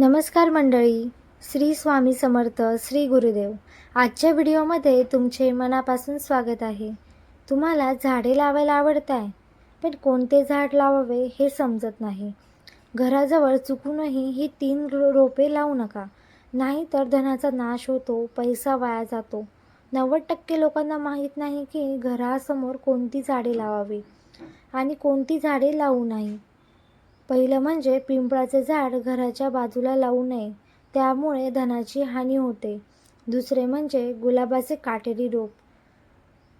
नमस्कार मंडळी. श्री स्वामी समर्थ श्री गुरुदेव. आजच्या व्हिडिओमध्ये तुमचे मनापासून स्वागत आहे. तुम्हाला झाडे लावायला आवडत आहे पण कोणते झाड लावावे हे समजत नाही. घराजवळ चुकूनही ही तीन रो रोपे लावू नका. नाही तर धनाचा नाश होतो पैसा वाया जातो. नव्वद टक्के लोकांना माहीत नाही की घरासमोर कोणती झाडे लावावी आणि कोणती झाडे लावू नाही. पहिलं म्हणजे पिंपळाचे झाड घराच्या बाजूला लावू नये त्यामुळे धनाची हानी होते. दुसरे म्हणजे गुलाबाचे काटेरी रोप.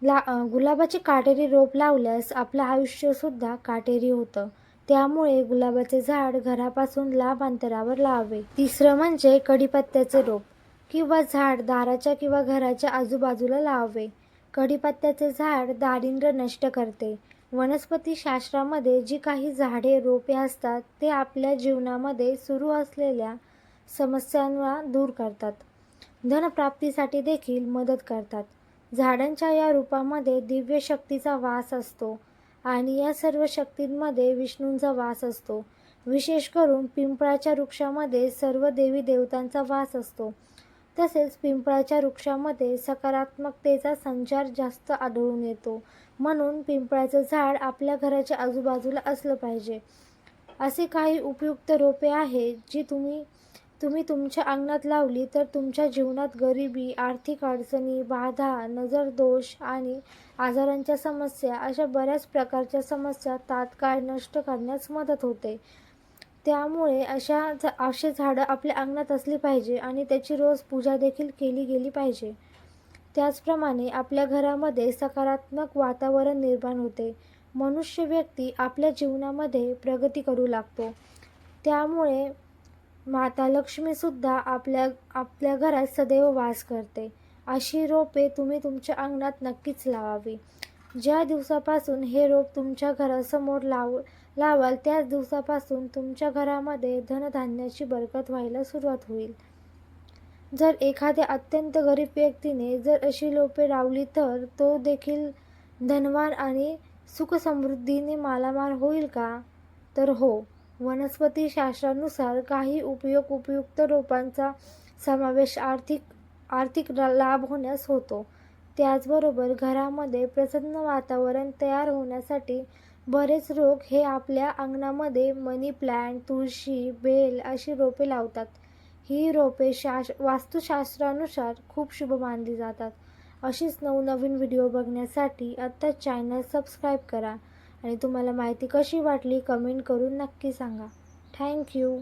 ला गुलाबाचे काटेरी रोप लावल्यास आपलं आयुष्यसुद्धा काटेरी होतं. त्यामुळे गुलाबाचे झाड घरापासून लांब अंतरावर लावावे. तिसरं म्हणजे कढीपत्त्याचे रोप किंवा झाड दाराच्या किंवा घराच्या आजूबाजूला लावावे. कढीपत्त्याचे झाड दारिद्र्य नष्ट करते. वनस्पतीशास्त्रामध्ये जी काही झाडे रोपे असतात ते आपल्या जीवनामध्ये सुरू असलेल्या समस्यांना दूर करतात. धनप्राप्तीसाठी देखील मदत करतात. झाडांच्या या रूपामध्ये दिव्य शक्तीचा वास असतो आणि या सर्व शक्तींमध्ये विष्णूंचा वास असतो. विशेष करून पिंपळाच्या वृक्षामध्ये सर्व देवी देवतांचा वास असतो. तसेच पिंपळाच्या वृक्षामध्ये सकारात्मकतेचा संचार जास्त आढळून येतो. म्हणून पिंपळाचं झाड आपल्या घराच्या आजूबाजूला असलं पाहिजे. असे काही उपयुक्त रोपे आहेत जी तुम्ही तुम्ही तुमच्या अंगणात लावली तर तुमच्या जीवनात गरिबी आर्थिक अडचणी बाधा नजरदोष आणि आजारांच्या समस्या अशा बऱ्याच प्रकारच्या समस्या तात्काळ नष्ट करण्यास मदत होते. त्यामुळे अशा असे झाडं आपल्या अंगणात असली पाहिजे आणि त्याची रोज पूजा देखील केली गेली पाहिजे. त्याचप्रमाणे आपल्या घरामध्ये सकारात्मक वातावरण निर्माण होते. मनुष्य व्यक्ती आपल्या जीवनामध्ये प्रगती करू लागतो. त्यामुळे माता लक्ष्मीसुद्धा आपल्या आपल्या घरात सदैव वास करते. अशी रोपे तुम्ही तुमच्या अंगणात नक्कीच लावावी. ज्या दिवसापासून हे रोप तुमच्या घरासमोर लाव लावाल त्याच दिवसापासून तुमच्या घरामध्ये धनधान्याची बरकत व्हायला सुरुवात होईल. जर एखाद्या अत्यंत गरीब व्यक्तीने जर अशी रोपे लावली तर तो देखील धनवान आणि सुखसमृद्धीने मालामाल होईल का? तर हो. वनस्पतीशास्त्रानुसार काही उपयोग उपयुक्त रोपांचा समावेश आर्थिक आर्थिक लाभ होण्यास होतो. त्याचबरोबर घरामध्ये प्रसन्न वातावरण तयार होण्यासाठी बरेच लोक हे आपल्या अंगणामध्ये मनी प्लॅन्ट तुळशी बेल अशी रोपे लावतात. ही रोपे शास वास्तुशास्त्रानुसार खूप शुभ मानली जातात. अशीच नवनवीन व्हिडिओ बघण्यासाठी आत्ताच चॅनल सबस्क्राईब करा आणि तुम्हाला माहिती कशी वाटली कमेंट करून नक्की सांगा. थँक्यू